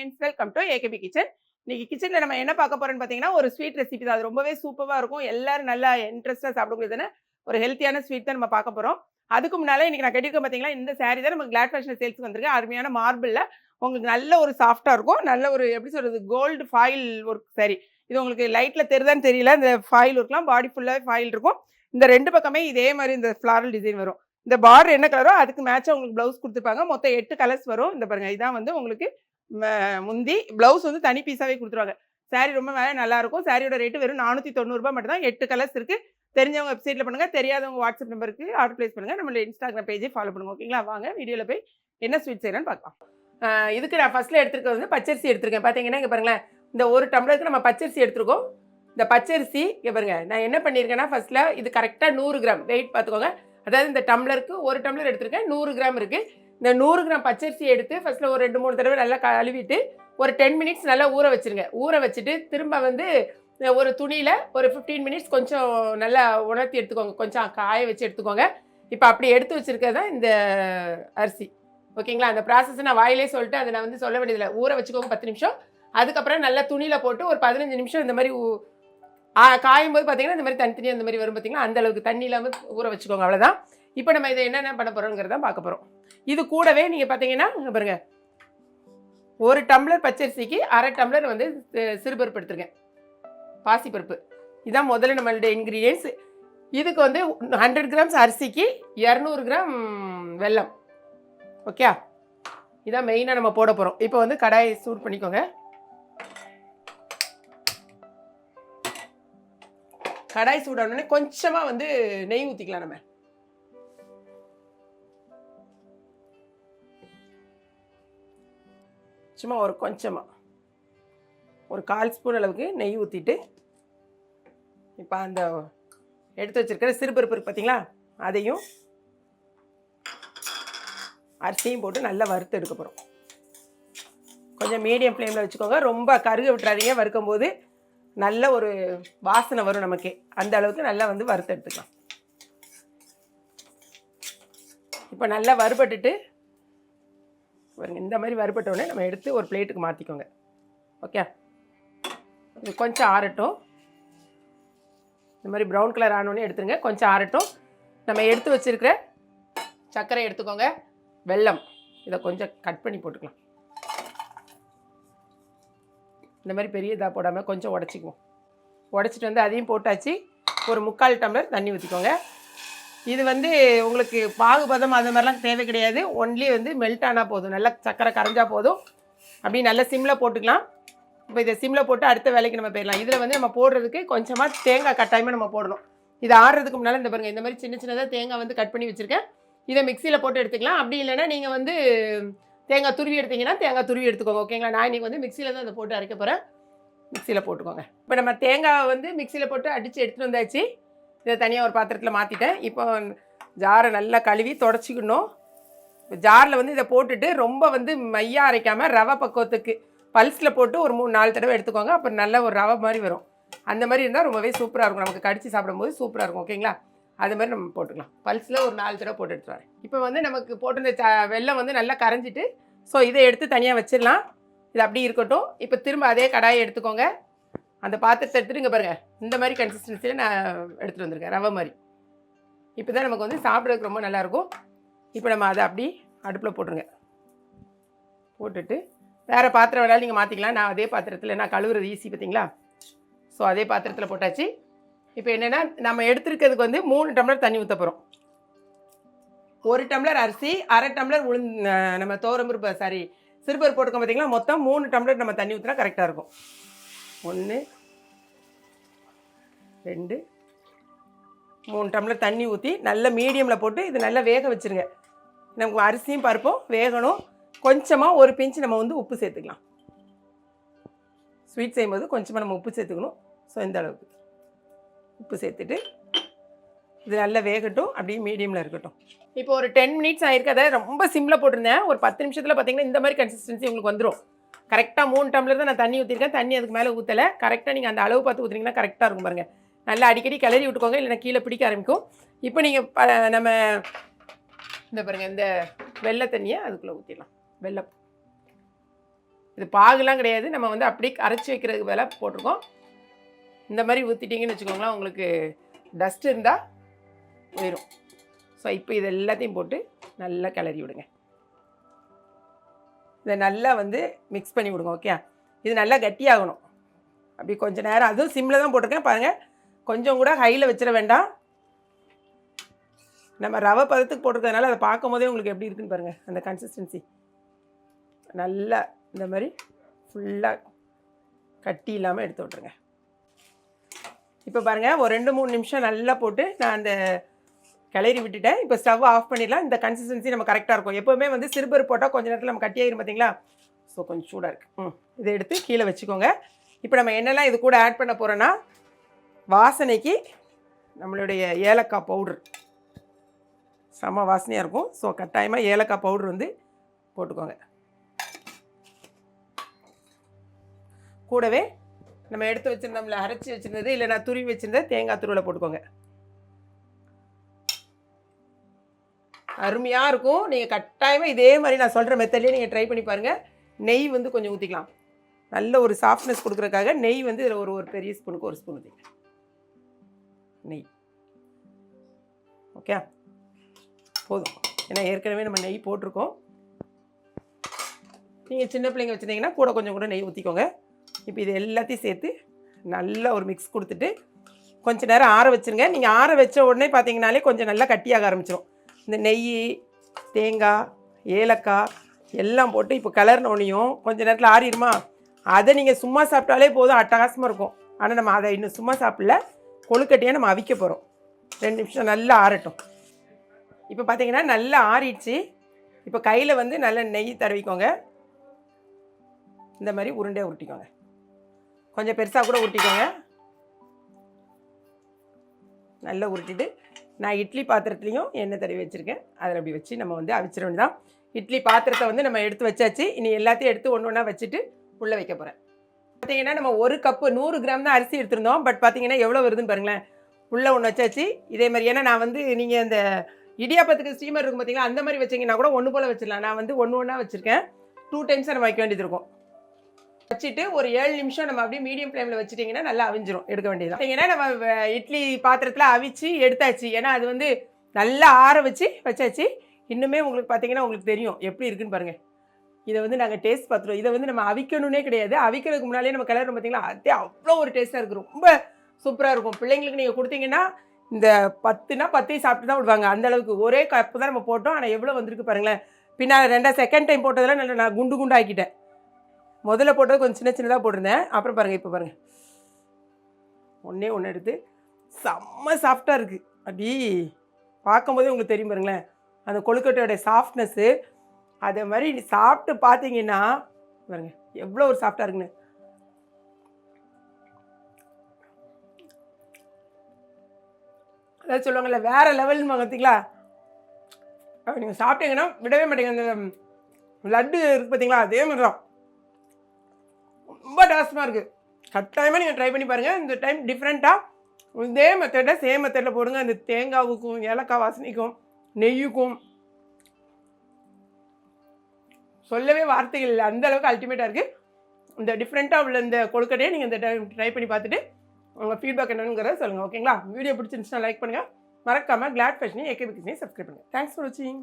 Friends welcome to AKP kitchen இன்னைக்கு கிச்சனில் நம்ம என்ன பார்க்க போறோம்னு பார்த்தீங்கன்னா ஒரு ஸ்வீட் ரெசிபி தான். அது ரொம்பவே சூப்பராக இருக்கும். எல்லாரும் நல்லா இன்ட்ரெஸ்ட்டாக சாப்பிடக்கூடியதுன்னு ஒரு ஹெல்த்தியான ஸ்வீட் தான் நம்ம பார்க்க போகிறோம் அதுக்கு முன்னால் இன்றைக்கி நான் கட்டிருக்க பார்த்தீங்களா இந்த சாரீ தான் நம்ம கிளாட் ஃபேஷன் சேல்ஸ்க்கு வந்திருக்கு. அருமையான மார்பிளில் உங்களுக்கு நல்ல ஒரு சாஃப்டாக இருக்கும். நல்ல ஒரு எப்படி சொல்கிறது கோல்டு ஃபாயில் ஒர்க் சாரி இது உங்களுக்கு லைட்டில் தெரியுதான்னு தெரியல. இந்த ஃபாயில் ஒர்க்லாம் பாடி ஃபுல்லாகவே ஃபாயில் இருக்கும். இந்த ரெண்டு பக்கமே இதே மாதிரி இந்த ஃப்ளாரல் டிசைன் வரும். இந்த பார்டர் என்ன கலரோ அதுக்கு மேட்சாக உங்களுக்கு ப்ளவுஸ் கொடுத்துருப்பாங்க மொத்தம் எட்டு கலர்ஸ் வரும். இந்த பாருங்கள் இதான் வந்து உங்களுக்கு முந்தி ப்ளவுஸ் வந்து தனி பீஸாகவே கொடுத்துருவாங்க. saree ரொம்ப வேலை நல்லாயிருக்கும் சாரியோட ரேட்டு வெறும் நானூற்றி தொண்ணூறுபா மட்டும் தான். எட்டு கலர்ஸ் இருக்குது தெரிஞ்சவங்க வெப்சைட்டில் பண்ணுங்க. தெரியாதவங்க வாட்ஸ்அப் நம்பருக்கு ஆர்டர் ப்ளேஸ் பண்ணுங்கள் நம்மளோட இன்ஸ்டாகிராம் பேஜே ஃபாலோ பண்ணுங்க. ஓகேங்களா வாங்க வீடியோவில் போய் என்ன ஸ்வீட் செய்யலாம்னு பார்க்கலாம். இதுக்கு நான் ஃபஸ்ட்டில் எடுத்துருக்கிறது வந்து பச்சரிசி எடுத்திருக்கேன். பார்த்தீங்கன்னா இங்கே பாருங்களேன். இந்த ஒரு டம்ளருக்கு நம்ம பச்சரிசி எடுத்துருக்கோம். இந்த பச்சரிசி இங்கே பாருங்க. நான் என்ன பண்ணியிருக்கேன்னா ஃபஸ்ட்டில் இது கரெக்டாக நூறு கிராம் வெயிட் பார்த்துக்கோங்க அதாவது இந்த டம்ளருக்கு ஒரு டம்ளர் எடுத்திருக்கேன். நூறு கிராம் இருக்குது இந்த நூறு கிராம் பச்சரிசி எடுத்து ஃபஸ்ட்டில் ஒரு ரெண்டு மூணு தடவை நல்லா கழுவிட்டு ஒரு டென் மினிட்ஸ் நல்லா ஊற வச்சிருங்க. ஊற வச்சுட்டு திரும்ப வந்து ஒரு துணியில் ஒரு ஃபிஃப்டீன் மினிட்ஸ் கொஞ்சம் நல்லா உணர்த்தி எடுத்துக்கோங்க. கொஞ்சம் காய வச்சு எடுத்துக்கோங்க. இப்போ அப்படி எடுத்து வச்சுருக்கிறது தான் இந்த அரிசி. ஓகேங்களா? அந்த ப்ராசஸ் நான் வாயிலே சொல்லிட்டு அதை நான் வந்து சொல்ல வேண்டியதில்லை. ஊற வச்சுக்கோங்க பத்து நிமிஷம். அதுக்கப்புறம் நல்லா துணியில் போட்டு ஒரு பதினஞ்சு நிமிஷம் இந்த மாதிரி ஊ- ஆ, காயும் போது பார்த்தீங்கன்னா இந்த மாதிரி தனித்தனியாக இந்த மாதிரி வரும் பார்த்தீங்களா அந்த அளவுக்கு தண்ணி இல்லாமல் ஊற வச்சுக்கோங்க. அவ்வளோதான் இப்போ நம்ம இதை என்னென்ன பண்ண போகிறோங்கிறத பார்க்க போகிறோம் இது கூடவே நீங்கள் பார்த்தீங்கன்னா இங்க பாருங்க. ஒரு டம்ளர் பச்சரிசிக்கு அரை டம்ளர் வந்து சிறுபருப்பு எடுத்துருக்கேன் பாசிப்பருப்பு. இதுதான் முதல்ல நம்மளுடைய இன்க்ரீடியன்ஸ் இதுக்கு வந்து ஹண்ட்ரட் கிராம்ஸ் அரிசிக்கு இரநூறு கிராம் வெல்லம். ஓகே இதான் மெயினாக நம்ம போட போகிறோம் இப்போ வந்து கடாயை சூட் பண்ணிக்கோங்க. கடாய் சூடானோடனே கொஞ்சமாக வந்து நெய் ஊற்றிக்கலாம் நம்ம. சும்மா ஒரு கொஞ்சமாக ஒரு கால் ஸ்பூன் அளவுக்கு நெய் ஊற்றிட்டு இப்போ அந்த எடுத்து வச்சிருக்கிற சிறுபருப்பு பார்த்தீங்களா அதையும் அரிசியும் போட்டு நல்லா வறுத்து எடுக்க போகிறோம் கொஞ்சம் மீடியம் ஃப்ளேமில் வச்சுக்கோங்க. ரொம்ப கருக விட்டுறாதீங்க. வறுக்கும் போது நல்ல ஒரு வாசனை வரும் நமக்கு. அந்த அளவுக்கு நல்லா வந்து வறுத்து எடுத்துக்கலாம். இப்போ நல்லா வறுபட்டுட்டு பாருங்க இந்த மாதிரி வறுபட்டோடனே நம்ம எடுத்து ஒரு பிளேட்டுக்கு மாற்றிக்கோங்க ஓகே? இது கொஞ்சம் ஆறட்டும். இந்த மாதிரி ப்ரௌன் கலர் ஆனோடனே எடுத்துருங்க. கொஞ்சம் ஆறட்டும். நம்ம எடுத்து வச்சிருக்கிற சர்க்கரை எடுத்துக்கோங்க. வெல்லம். இதை கொஞ்சம் கட் பண்ணி போட்டுக்கலாம். இந்த மாதிரி பெரிய இதாக போடாமல் கொஞ்சம் உடச்சிக்குவோம். உடச்சிட்டு வந்து அதையும் போட்டாச்சு. ஒரு முக்கால் டம்ளர் தண்ணி ஊற்றிக்கோங்க இது வந்து உங்களுக்கு பாகுபதம் அது மாதிரிலாம் தேவை கிடையாது. ஒன்லி வந்து மெல்ட் ஆனால் போதும். நல்லா சக்கரை கரைஞ்சா போதும். அப்படி நல்லா சிம்மில் போட்டுக்கலாம். இப்போ இதை சிம்மில் போட்டு அடுத்த வேலைக்கு நம்ம போயிடலாம். இதில் வந்து நம்ம போடுறதுக்கு கொஞ்சமாக தேங்காய் கட்டாயமாக நம்ம போடணும். இது ஆடுறதுக்கு முன்னால் இந்த பாருங்கள் இந்த மாதிரி சின்ன சின்னதாக தேங்காய் வந்து கட் பண்ணி வச்சுருக்கேன். இதை மிக்சியில் போட்டு எடுத்துக்கலாம். அப்படி இல்லைன்னா நீங்கள் வந்து தேங்காய் துருவி எடுத்தீங்கன்னா தேங்காய் துருவி எடுத்துக்கோங்க. ஓகேங்களா நான் இன்றைக்கி வந்து மிக்சியில் தான் அதை போட்டு அரைக்க போகிறேன் மிக்சியில் போட்டுக்கோங்க. இப்போ நம்ம தேங்காய் வந்து மிக்சியில் போட்டு அடித்து எடுத்துகிட்டு வந்தாச்சு. இதை தனியாக ஒரு பாத்திரத்தில் மாற்றிட்டேன் இப்போ ஜாரை நல்லா கழுவி தொடச்சிக்கணும். ஜாரில் வந்து இதை போட்டுட்டு ரொம்ப வந்து மையாக அரைக்காமல் ரவை பக்குவத்துக்கு பல்ஸில் போட்டு ஒரு மூணு நாலு தடவை எடுத்துக்கோங்க. அப்போ நல்ல ஒரு ரவை மாதிரி வரும். அந்த மாதிரி இருந்தால் ரொம்பவே சூப்பராக இருக்கும். நமக்கு கடிச்சு சாப்பிடும்போது சூப்பராக இருக்கும். ஓகேங்களா? அது மாதிரி நம்ம போட்டுக்கலாம். பல்ஸில் ஒரு நாலு தடவை போட்டு எடுத்துட்டு வரேன். இப்போ வந்து நமக்கு போட்டிருந்த ச வெள்ளம் வந்து நல்லா கரைஞ்சிட்டு ஸோ இதை எடுத்து தனியாக வச்சிடலாம். இது அப்படி இருக்கட்டும். இப்போ திரும்ப அதே கடாயை எடுத்துக்கோங்க. அந்த பாத்திரத்தை எடுத்துட்டு இங்கே பாருங்கள் இந்த மாதிரி கன்சிஸ்டன்சியில் நான் எடுத்துகிட்டு வந்திருக்கேன் ரவை மாதிரி. இப்போ தான் நமக்கு வந்து சாப்பிட்றதுக்கு ரொம்ப நல்லாயிருக்கும். இப்போ நம்ம அதை அப்படி அடுப்பில் போட்டுருங்க. போட்டுட்டு வேறு பாத்திரம் வேணாலும் நீங்கள் மாற்றிக்கலாம் நான் அதே பாத்திரத்தில் நான் கழுவுறது ஈஸி பார்த்தீங்களா? ஸோ அதே பாத்திரத்தில் போட்டாச்சு. இப்போ என்னென்னா நம்ம எடுத்துருக்கிறதுக்கு வந்து மூணு டம்ளர் தண்ணி ஊற்ற போகிறோம் ஒரு டம்ளர் அரிசி அரை டம்ளர் உளுந்து நம்ம தோரம்பருப்பு சாரி சிறுபருப்பு போட்டுக்கோம் பார்த்தீங்களா? மொத்தம் மூணு டம்ளர் நம்ம தண்ணி ஊற்றினா கரெக்டாக இருக்கும். ஒன்று ரெண்டு மூணு டம்ளர் தண்ணி ஊற்றி நல்ல மீடியமில் போட்டு இது நல்லா வேக வச்சுருங்க. நமக்கு அரிசியும் பருப்பும் வேகணும். கொஞ்சமாக ஒரு பிஞ்சு நம்ம வந்து உப்பு சேர்த்துக்கலாம். ஸ்வீட் செய்யும்போது கொஞ்சமாக நம்ம உப்பு சேர்த்துக்கணும். ஸோ இந்த அளவுக்கு. உப்பு சேர்த்துட்டு இது நல்லா வேகட்டும். அப்படியே மீடியமில் இருக்கட்டும். இப்போ ஒரு டென் மினிட்ஸ் ஆயிருக்கு? அதை ரொம்ப சிம்மில் போட்டிருந்தேன். ஒரு பத்து நிமிஷத்தில் பார்த்தீங்கன்னா இந்த மாதிரி கன்சிஸ்டன்சி உங்களுக்கு வந்துடும் கரெக்டாக மூணு டம்ளர் தான் நான் தண்ணி ஊற்றிருக்கேன் தண்ணி அதுக்கு மேலே ஊற்றலை கரெக்டாக நீங்கள் அந்த அளவு பார்த்து ஊற்றுனீங்கன்னா கரெக்டாக இருக்கும் பாருங்கள் நல்லா அடிக்கடி கிளறி விட்டுக்கோங்க இல்லைன்னா கீழே பிடிக்க ஆரம்பிக்கும். இப்போ நீங்கள் ப நம்ம இந்த பாருங்கள் இந்த வெள்ளை தண்ணியை அதுக்குள்ளே ஊற்றிடலாம் வெள்ளம். இது பாகுலாம் கிடையாது. நம்ம வந்து அப்படியே அரைச்சி வைக்கிறதுக்கு வேலை போட்டிருக்கோம். இந்த மாதிரி ஊற்றிட்டீங்கன்னு வச்சுக்கோங்களேன் உங்களுக்கு டஸ்ட் இருந்தால் போயிடும் ஸோ இப்போ இது எல்லாத்தையும் போட்டு நல்லா கிளறி விடுங்க. இதை நல்லா வந்து மிக்ஸ் பண்ணி விடுங்க ஓகே இது நல்லா கட்டியாகணும். அப்படி கொஞ்சம் நேரம் அதுவும் சிம்மில் தான் போட்டிருக்கேன் பாருங்கள் கொஞ்சம் கூட ஹையில் வச்சிட வேண்டாம். நம்ம ரவை பதத்துக்கு போட்டிருக்கறதுனால அதை பார்க்கும் போதே உங்களுக்கு எப்படி இருக்குன்னு பாருங்கள் அந்த கன்சிஸ்டன்சி நல்லா இந்த மாதிரி ஃபுல்லாக கட்டி இல்லாமல் எடுத்து விட்ருங்க இப்போ பாருங்கள் ஒரு ரெண்டு மூணு நிமிஷம் நல்லா போட்டு நான் அந்த கிளறி விட்டுட்டேன். இப்போ ஸ்டவ் ஆஃப் பண்ணிடலாம். இந்த கன்சிஸ்டன்சி நம்ம கரெக்டாக இருக்கும். எப்போவுமே வந்து சிறுபர் போட்டால் கொஞ்சம் நேரத்தில் நம்ம கட்டியாயிரும் பார்த்தீங்களா ஸோ கொஞ்சம் சூடாக இருக்குது ம். இதை எடுத்து கீழே வச்சுக்கோங்க. இப்போ நம்ம என்னெல்லாம் இது கூட ஆட் பண்ண போகிறோன்னா வாசனைக்கு நம்மளுடைய ஏலக்காய் பவுடர் செம வாசனையாக இருக்கும். ஸோ கட்டாயமாக ஏலக்காய் பவுடர் வந்து போட்டுக்கோங்க. கூடவே நம்ம எடுத்து வச்சுருந்தோம்ல அரைச்சி வச்சுருந்தது இல்லை நான் துருவி வச்சுருந்த தேங்காய் துருவில் போட்டுக்கோங்க. அருமையாக இருக்கும். நீங்கள் கட்டாயமாக இதே மாதிரி நான் சொல்கிற மெத்தட்லேயே நீங்கள் ட்ரை பண்ணி பாருங்கள் நெய் வந்து கொஞ்சம் ஊற்றிக்கலாம் நல்ல ஒரு சாஃப்ட்னஸ் கொடுக்குறதுக்காக நெய் வந்து இதில் ஒரு ஒரு பெரிய ஸ்பூனுக்கு ஒரு ஸ்பூன் ஊற்றிக்கலாம் நெய். ஓகே போதும். ஏன்னா ஏற்கனவே நம்ம நெய் போட்டிருக்கோம். நீங்கள் சின்ன பிள்ளைங்க வச்சுருந்தீங்கன்னா கூட கொஞ்சம் கூட நெய் ஊற்றிக்கோங்க இப்போ இது எல்லாத்தையும் சேர்த்து நல்லா ஒரு மிக்ஸ் கொடுத்துட்டு கொஞ்ச நேரம் ஆற வச்சுருங்க. நீங்கள் ஆற வச்ச உடனே பார்த்தீங்கனாலே கொஞ்சம் நல்லா கட்டியாக ஆரம்பிச்சிடும் இந்த நெய் தேங்காய் ஏலக்காய் எல்லாம் போட்டு இப்போ கலர்னோனையும் கொஞ்ச நேரத்தில் ஆறிடுமா? அதை நீங்கள் சும்மா சாப்பிட்டாலே போதும். அட்டகாசமாக இருக்கும். ஆனால் நம்ம அதை இன்னும் சும்மா சாப்பிடல. கொழுக்கட்டையாக நம்ம அவிக்க போகிறோம் ரெண்டு நிமிஷம் நல்லா ஆறட்டும். இப்போ பார்த்தீங்கன்னா நல்லா ஆறிடுச்சு. இப்போ கையில் வந்து நல்ல நெய் தடவிக்கோங்க. இந்த மாதிரி உருண்டையாக உருட்டிக்கோங்க. கொஞ்சம் பெருசாக கூட உருட்டிக்கோங்க. நல்லா உருட்டிட்டு நான் இட்லி பாத்திரத்துலேயும் எண்ணெய் தடவி வச்சுருக்கேன். அதில் அப்படி வச்சு நம்ம வந்து அவிச்சிட வேண்டியதான் இட்லி பாத்திரத்தை வந்து நம்ம எடுத்து வச்சாச்சு. இனி எல்லாத்தையும் எடுத்து ஒன்று ஒன்றா வச்சுட்டு உள்ளே வைக்க போகிறேன் பார்த்தீங்கன்னா நம்ம ஒரு கப்பு நூறு கிராம் தான் அரிசி எடுத்திருந்தோம். பட் பார்த்தீங்கன்னா எவ்வளோ வருதுன்னு பாருங்களேன். உள்ளே ஒன்று வச்சாச்சு. இதே மாதிரி ஏன்னா நான் வந்து நீங்கள் அந்த இடியாப்பத்துக்கு ஸ்டீமர் இருக்கும் பார்த்தீங்களா அந்த மாதிரி வச்சிங்கன்னா கூட ஒன்று போல் வச்சிடலாம். நான் வந்து ஒன்று ஒன்றா வச்சுருக்கேன். டூ டைம்ஸாக நம்ம வைக்க வேண்டியது இருக்கும். வச்சுட்டு ஒரு ஏழு நிமிஷம் நம்ம அப்படியே மீடியம் ஃப்ளேமில் வச்சுட்டிங்கன்னா நல்லா அவிஞ்சிரும் எடுக்க வேண்டியது பார்த்தீங்கன்னா நம்ம இட்லி பாத்திரத்தில் அவிச்சு எடுத்தாச்சு. ஏன்னா அது வந்து நல்லா ஆற வச்சு வச்சாச்சு. இன்னுமே உங்களுக்கு பார்த்தீங்கன்னா உங்களுக்கு தெரியும் எப்படி இருக்குன்னு பாருங்கள் இதை வந்து நாங்கள் டேஸ்ட் பார்த்துருவோம் இதை வந்து நம்ம அவிக்கணும்னே கிடையாது. அவிக்கிறதுக்கு முன்னாலே நம்ம கலர் பார்த்தீங்களா அதே அவ்வளோ ஒரு டேஸ்ட்டாக இருக்குது ரொம்ப சூப்பராக இருக்கும். பிள்ளைங்களுக்கு நீங்கள் கொடுத்தீங்கன்னா இந்த பத்துனா பத்தையும் சாப்பிட்டு தான் விடுவாங்க. அந்த அளவுக்கு ஒரே கப்பு தான் நம்ம போட்டோம். ஆனால் எவ்வளோ வந்திருக்கு பாருங்களேன். பின்னால் ரெண்டா செகண்ட் டைம் போட்டதெல்லாம் நல்லா நான் குண்டு குண்டு ஆக்கிட்டேன் முதல்ல போட்டது கொஞ்சம் சின்ன சின்னதாக போட்டிருந்தேன். அப்புறம் பாருங்கள் இப்போ பாருங்கள் ஒன்றே ஒன்று எடுத்து செம்ம சாஃப்டாக இருக்குது அப்படி பார்க்கும்போதே உங்களுக்கு தெரியும் பாருங்களேன். அந்த கொழுக்கட்டையோட சாஃப்ட்னஸ்ஸு அதே மாதிரி சாப்பிட்டு பார்த்தீங்கன்னா பாருங்க எவ்வளோ ஒரு சாஃப்டாக இருக்குன்னு. அதாவது சொல்லுவாங்கல்ல வேறு லெவல்னு பார்த்தீங்களா நீங்கள் சாப்பிட்டீங்கன்னா விடவே மாட்டேங்க. அந்த லட்டு இருக்குது பார்த்தீங்களா அதே மாதிரி தான் ரொம்ப டாஸ்டமாக இருக்குது கட்டாயமாக நீங்கள் ட்ரை பண்ணி பாருங்கள் இந்த டைம் டிஃப்ரெண்ட்டாக இதே மெத்தடில் சேம் மெத்தடில் போடுங்க. அந்த தேங்காவுக்கும் ஏலக்காய் வாசனைக்கும் நெய்யுக்கும். சொல்லவே வார்த்தைகள் இல்லை. அந்த அளவுக்கு அல்டிமேட்டாக இருக்குது இந்த டிஃப்ரெண்ட்டாக உள்ள இந்த கொழுக்கட்டையை நீங்கள் இந்த டைம் ட்ரை பண்ணி பார்த்துட்டு உங்கள் ஃபீட்பேக் என்னங்கிறத சொல்லுங்கள் ஓகேங்களா வீடியோ பிடிச்சிருந்துச்சுன்னா லைக் பண்ணுங்கள் மறக்காமல் கிளாட் ஃபேஷனையும் ஏகே பிக்ஸ்னையும் சப்ஸ்கிரைப் பண்ணுங்கள் தேங்க்ஸ் ஃபார் வாட்சிங்